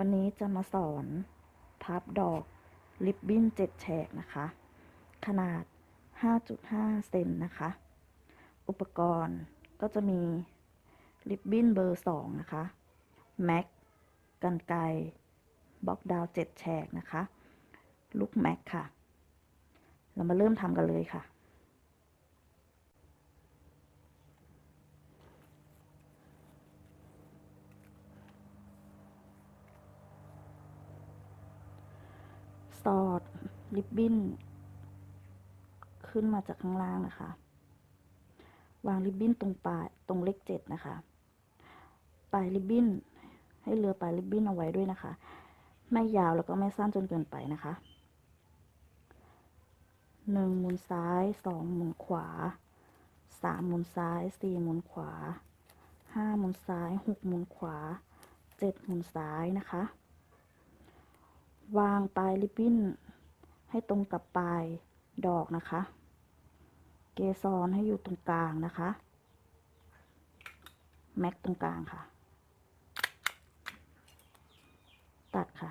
วันนี้จะมาสอนพับดอกริบบิ้นเจ็ดแฉกนะคะ ขนาด 5.5 เซนนะคะ อุปกรณ์ก็จะมีริบบิ้นเบอร์ 2 นะคะ แม็กกันไกบล็อกดาวเจ็ดแฉกนะคะ ลูกแม็กค่ะ เรามาเริ่มทำกันเลยค่ะ อดริบบิ้นขึ้นมาจากข้างล่างนะคะ วางริบบิ้นตรงปลายตรงเลขเจ็ดนะคะ ปลายริบบิ้นให้เรือปลายริบบิ้นเอาไว้ด้วยนะคะ ไม่ยาวแล้วก็ไม่สั้นจนเกินไปนะคะหนึ่งหมุนซ้ายสองหมุนขวาสามหมุนซ้ายสี่หมุนขวาห้าหมุนซ้ายหกหมุนขวาเจ็ดหมุนซ้ายนะคะ วางปลายริบบิ้น ให้ตรงกับปลายดอกนะคะ เกสรให้อยู่ตรงกลางนะคะ แม็กตรงกลางค่ะ ตัดค่ะ